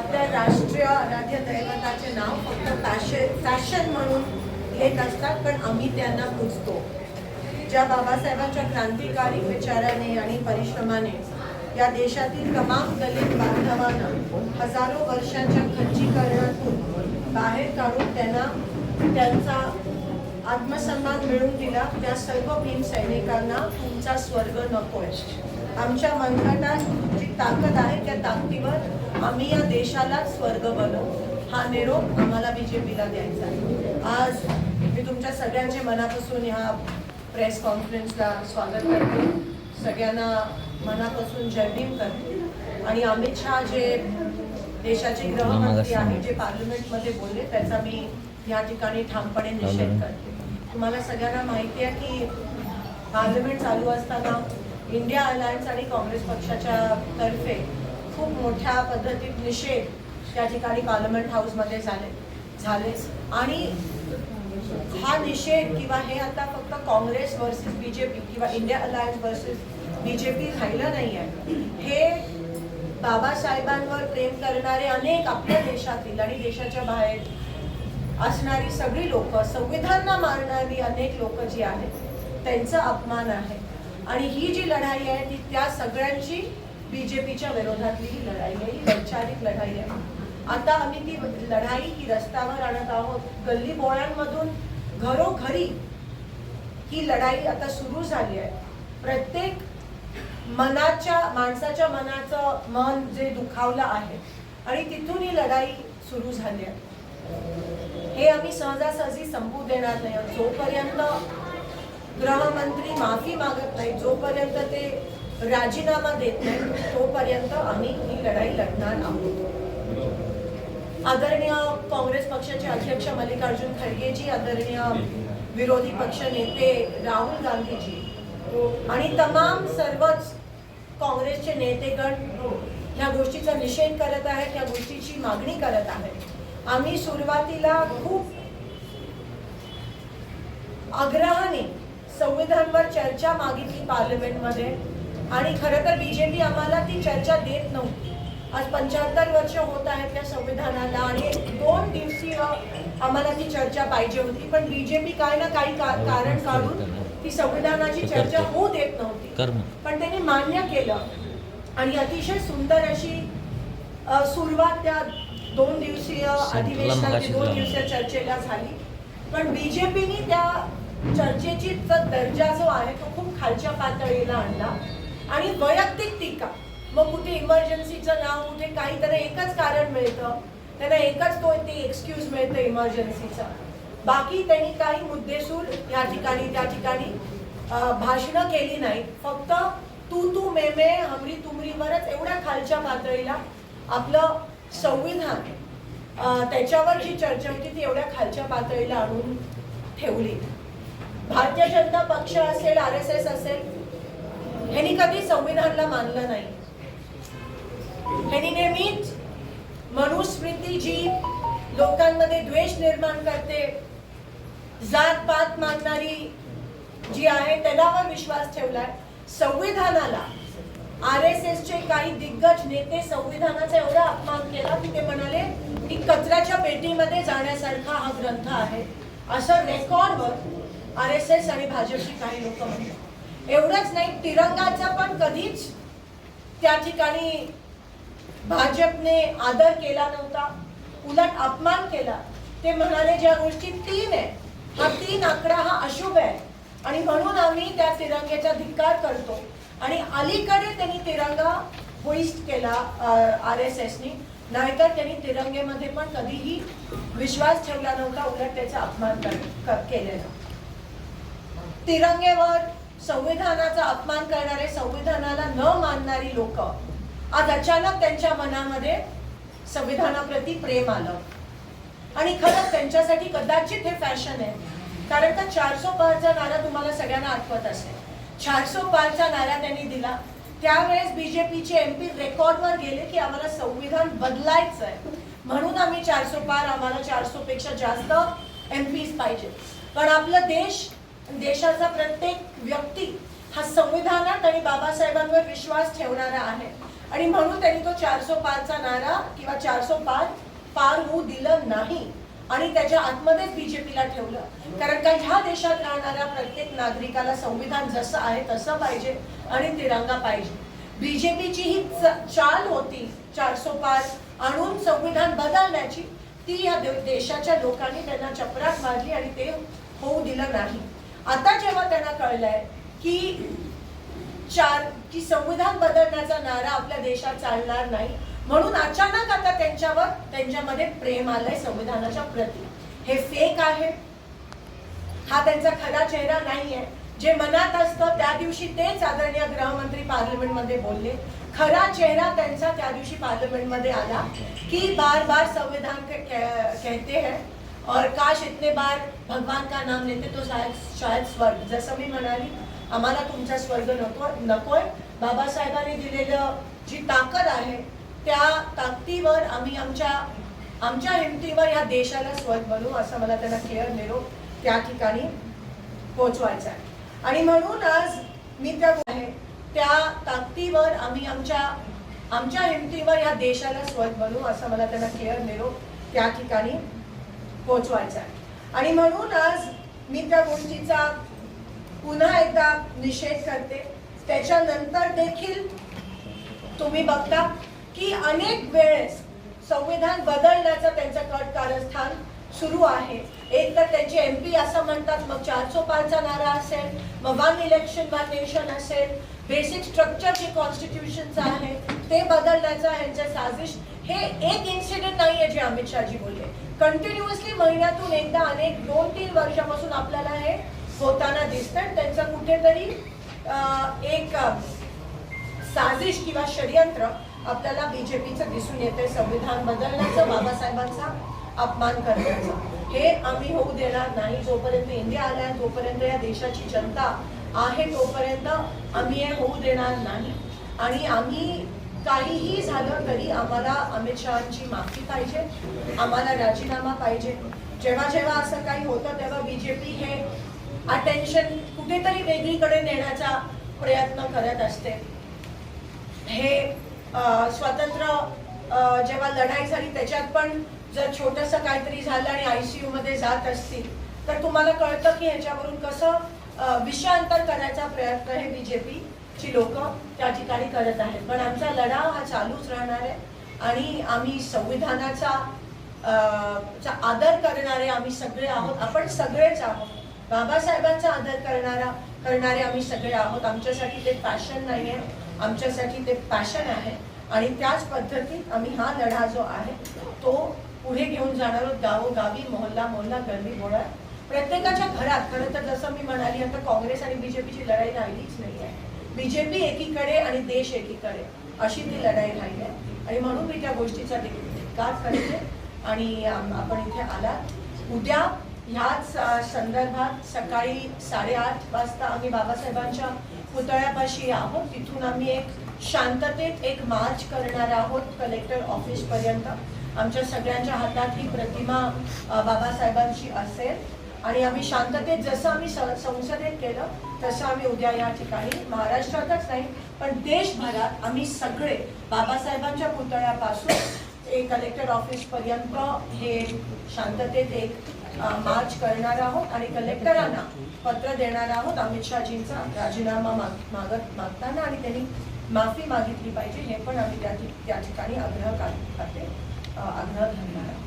आपल्या राष्ट्रीय आराध्य दैवताचे नाव फक्त फॅशन फॅशन म्हणून घेत असतात पण आम्ही त्यांना पुजतो ज्या बाबासाहेबांच्या क्रांतिकारी विचाराने आणि परिश्रमाने या देशातील तमाम दलित बांधवांना हजारो वर्षांच्या खच्चीकरणातून बाहेर काढून त्यांना त्यांचा आत्मसन्मान मिळवून दिला त्या सर्व भीम सैनिकांना तुमचा स्वर्ग नको आहे आमच्या मनगटात जी ताकद आहे त्या ताकदीवर आम्ही या देशाला स्वर्ग बनवू. हा निरोप आम्हाला बी जे पीला द्यायचा आहे. आज मी तुमच्या सगळ्यांचे मनापासून ह्या प्रेस कॉन्फरन्सला स्वागत करते. सगळ्यांना मनापासून जय भीम करते. आणि अमित शहा जे देशाचे गृहमंत्री आहेत जे पार्लमेंटमध्ये बोलले त्याचा मी या ठिकाणी ठामपणे निषेध करते. तुम्हाला सगळ्यांना माहिती आहे की पार्लमेंट चालू असताना इंडिया अलायन्स आणि काँग्रेस पक्षाच्या तर्फे खूप मोठ्या पद्धतीत निषेध त्या ठिकाणी पार्लमेंट हाऊसमध्ये झाले झालेच आणि हा निषेध किंवा हे आता फक्त काँग्रेस वर्सेस बीजेपी किंवा इंडिया अलायन्स वर्सेस बीजेपी राहिलं नाही आहे. हे बाबासाहेबांवर प्रेम करणारे अनेक आपल्या देशातील आणि देशाच्या बाहेर असणारी सगळी लोक संविधानना मारणारी अनेक लोक जी आहेत त्यांचा अपमान आहे. आणि ही जी लढाई आहे ती त्या सगळ्यांची बीजेपीच्या विरोधातली ही लढाई आहे ही वैचारिक लढाई आहे. आता आम्ही ती लढाई ही रस्त्यावर आणत आहोत गल्ली बोळ्यांमधून घरोघरी ही लढाई आता सुरू झाली आहे. प्रत्येक मनाच्या माणसाच्या मनाचं मन जे दुखावलं आहे आणि तिथून ही लढाई सुरू झाली आहे. हे आम्ही सहजासहजी संपू देणार नाही. जोपर्यंत गृहमंत्री माफी मागत नाही जोपर्यंत ते राजीनामा देत नाही तोपर्यंत आम्ही ही लढाई लढणार आहोत. आदरणीय काँग्रेस पक्षाचे अध्यक्ष मल्लिकार्जुन खरगेजी आदरणीय विरोधी पक्ष नेते राहुल गांधीजी आणि तमाम सर्वच काँग्रेसचे नेतेगण ह्या गोष्टीचा निषेध करत आहेत या गोष्टीची मागणी करत आहेत. आम्ही सुरुवातीला खूप आग्रहाने संविधानवर चर्चा मागितली पार्लमेंटमध्ये. आणि खरं तर बीजेपी आम्हाला ती चर्चा देत नव्हती. आज पंच्याहत्तर वर्ष होत आहेत त्या संविधानाला आणि दोन दिवसीय आम्हाला ती चर्चा पाहिजे होती. पण बीजेपी काय ना काही का- कारण काढून ती संविधानाची चर्चा होऊ देत नव्हती. पण त्यांनी मान्य केलं. आणि अतिशय सुंदर अशी सुरुवात त्या दोन दिवसीय अधिवेशनाची दोन. दिवसीय चर्चेला झाली. पण बीजेपीने त्या चर्चेची दर्जा जो आहे तो खूप खालच्या पातळीला आणला. आणि वैयक्तिक टीका. मग कुठे इमर्जन्सीचं नाव कुठे काही त्यांना एकच कारण मिळतं. त्यांना एकच तो ते एक्सक्यूज मिळतं इमर्जन्सीचं बाकी त्यांनी काही मुद्देसूर या ठिकाणी त्या ठिकाणी भाषणं केली नाहीत. फक्त तू तू मे मे हमरी तुमरीवरच एवढ्या खालच्या पातळीला आपलं संविधान त्याच्यावर जी चर्चा होती ती एवढ्या खालच्या पातळीला आणून ठेवली. भारतीय जनता पक्ष असेल आर एस एस असेल ह्यांनी कधी संविधानला मानलं नाही. ह्यांनी नेहमीच मनुस्मृती जी लोकांमध्ये द्वेष निर्माण करते जात पात मानणारी जी आहे त्यालावर विश्वास ठेवलाय. संविधानाला आर एस एस चे काही दिग्गज नेते संविधानाचा एवढा अपमान केला की ते म्हणाले की कचऱ्याच्या पेटीमध्ये जाण्यासारखा हा ग्रंथ आहे. असं रेकॉर्डवर आर एस एस आणि भाजपची काही लोक म्हणतात. एवढंच नाही तिरंगाचा पण कधीच त्या ठिकाणी भाजपने आदर केला नव्हता उलट अपमान केला. ते म्हणाले ज्या गोष्टी तीन आहे हा तीन आकडा हा अशुभ आहे. आणि म्हणून आम्ही त्या तिरंग्याचा धिक्कार करतो. आणि अलीकडे त्यांनी तिरंगा होईस्ट केला आर एस एसनी नाहीतर त्यांनी तिरंगेमध्ये पण कधीही विश्वास ठेवला नव्हता उलट त्याचा अपमान केलेला. तिरंगेवर संविधानाचा अपमान करणारे संविधानाला न मानणारी लोक आज अचानक त्यांच्या मनामध्ये संविधानाप्रती प्रेम आलं. आणि खरंच त्यांच्यासाठी कदाचित हे फॅशन आहे. कारण का चारसो पाचचा नारा तुम्हाला सगळ्यांना आठवत असेल. चारसो पाचचा नारा त्यांनी दिला. त्यावेळेस बीजेपीचे एम पी रेकॉर्डवर गेले की आम्हाला संविधान बदलायचं आहे म्हणून आम्ही चारसो पार आम्हाला चारसो पेक्षा जास्त एम पीज पाहिजे पण आपला देश देशाचा प्रत्येक व्यक्ती हा संविधानात आणि बाबासाहेबांवर विश्वास ठेवणारा आहे. आणि म्हणून त्यांनी तो चारसो पाचचा नारा किंवा चारसो पाच पार होऊ दिलं नाही आणि त्याच्या आतमध्येच बीजेपीला ठेवलं. कारण का ह्या देशात राहणाऱ्या प्रत्येक नागरिकाला संविधान जसं आहे तसं पाहिजे आणि तिरंगा पाहिजे. बीजेपीची ही चाल होती चारसो पाच आणून संविधान बदलण्याची ती या दे- देशाच्या लोकांनी त्यांना चपराक मारली आणि ते होऊ दिलं नाही. आता जेव्हा त्यांना कळलंय की चार की संविधान बदलण्याचा नारा आपल्या देशात चालणार नाही म्हणून अचानक आता त्यांच्यावर त्यांच्यामध्ये प्रेम आलंय संविधानाच्या प्रती. हे फेक आहे. हा त्यांचा खरा चेहरा नाहीये. जे मनात असतं त्या दिवशी तेच आदरणीय गृहमंत्री पार्लमेंटमध्ये बोलले. खरा चेहरा त्यांचा त्या दिवशी पार्लमेंटमध्ये आला की बार बार संविधान कहते हैं. और काश इतने बार भगवान का नाम लेते तो शायद शायद स्वर्ग जसं मी म्हणाली आम्हाला तुमचा स्वर्ग नको नकोय बाबासाहेबांनी दिलेलं जी ताकद आहे त्या ताकदीवर आम्ही आमच्या आमच्या हिमतीवर या देशाला स्वर्ग बनवू असं मला त्यांना क्लिअर निरोप त्या ठिकाणी पोहोचवायचा आहे. आणि म्हणून आज मी त्या आहे त्या ताकदीवर आम्ही आमच्या आमच्या हिमतीवर या देशाला स्वर्ग बनवू असं मला त्यांना क्लिअर निरोप त्या ठिकाणी पोहोचवायचा आणि म्हणून आज मी त्या गोष्टीचा पुन्हा एकदा निषेध करते. त्याच्यानंतर देखील तुम्ही बघता की अनेक वेळेस संविधान बदलण्याचं त्यांचं कट कारस्थान सुरू आहे. एक तर त्यांचे एम पी असं म्हणतात मग चारसो पाचचा नारा असेल मग वन इलेक्शन वन नेशन असेल बेसिक स्ट्रक्चर जे कॉन्स्टिट्यूशनचं आहे ते बदलण्याचा यांचं साजिश हे एक इन्सिडेंट नाही आहे जे अमित शहाजी बोलले. कंटिन्युअसली महिन्यातून एकदा अनेक दोन तीन वर्षापासून आपल्याला हे होताना दिसतं त्यांचं कुठेतरी एक साजिश किंवा षडयंत्र आपल्याला बीजेपीचं दिसून येते संविधान बदलण्याचं बाबासाहेबांचा अपमान करण्याचं. हे आम्ही होऊ देणार नाही. जोपर्यंत इंडिया आल्या तोपर्यंत या देशाची जनता आहे तोपर्यंत आम्ही हे होऊ देणार नाही. आणि आम्ही काहीही झालं तरी आम्हाला अमित शहाची माफी पाहिजे आम्हाला राजीनामा पाहिजे. जेव्हा जेव्हा असं काही होतं तेव्हा बीजेपी हे अटेन्शन कुठेतरी वेगळीकडे नेण्याचा प्रयत्न करत असते. हे स्वतंत्र जेव्हा लढाई झाली त्याच्यात पण जर छोटस काहीतरी झालं आणि आयसीयू मध्ये जात असतील तर तुम्हाला कळतं की ह्याच्यावरून कसं विषयांतर करायचा प्रयत्न हे बीजेपी ची लोक त्या ठिकाणी करत आहेत. पण आमचा लढा हा चालूच राहणार आहे आणि आम्ही संविधानाचा चा आदर करणारे आम्ही सगळे आहोत. आपण सगळेच आहोत. बाबासाहेबांचा आदर करणारा करणारे आम्ही सगळे आहोत. आमच्यासाठी ते पॅशन नाही आहे आमच्यासाठी ते पॅशन आहे. आणि त्याच पद्धतीत आम्ही हा लढा जो आहे तो पुढे घेऊन जाणार आहोत. गावोगावी मोहल्ला मोहल्ला गल्ली बोळा. प्रत्येकाच्या घरात खरं तर जसं मी म्हणाली आता काँग्रेस आणि बीजेपीची लढाई राहिलीच नाही आहे बीजेपी एकीकडे आणि देश एकीकडे. अशी ती लढाई राहिली आहे. आणि म्हणून मी त्या गोष्टीचा धिक्कार करते. आणि आपण इथे आलात. उद्या ह्याच संदर्भात सकाळी साडेआठ वाजता आम्ही बाबासाहेबांच्या पुतळ्यापाशी आहोत. तिथून आम्ही एक शांततेत एक मार्च करणार आहोत कलेक्टर ऑफिसपर्यंत आमच्या सगळ्यांच्या हातात ही प्रतिमा बाबासाहेबांची असेल. आणि आम्ही शांततेत जसं आम्ही संसदेत केलं तसं आम्ही उद्या या ठिकाणी महाराष्ट्रातच नाही पण देशभरात आम्ही सगळे बाबासाहेबांच्या पुतळ्यापासून एक कलेक्टर ऑफिस पर्यंत हे शांततेत एक मार्च करणार आहोत आणि कलेक्टरांना पत्र देणार आहोत. अमित शहाजींचा राजीनामा माग- मागत मागताना आणि त्यांनी माफी मागितली पाहिजे हे पण आम्ही त्या त्या ठिकाणी आग्रह करते आग्रह धरणार आहोत.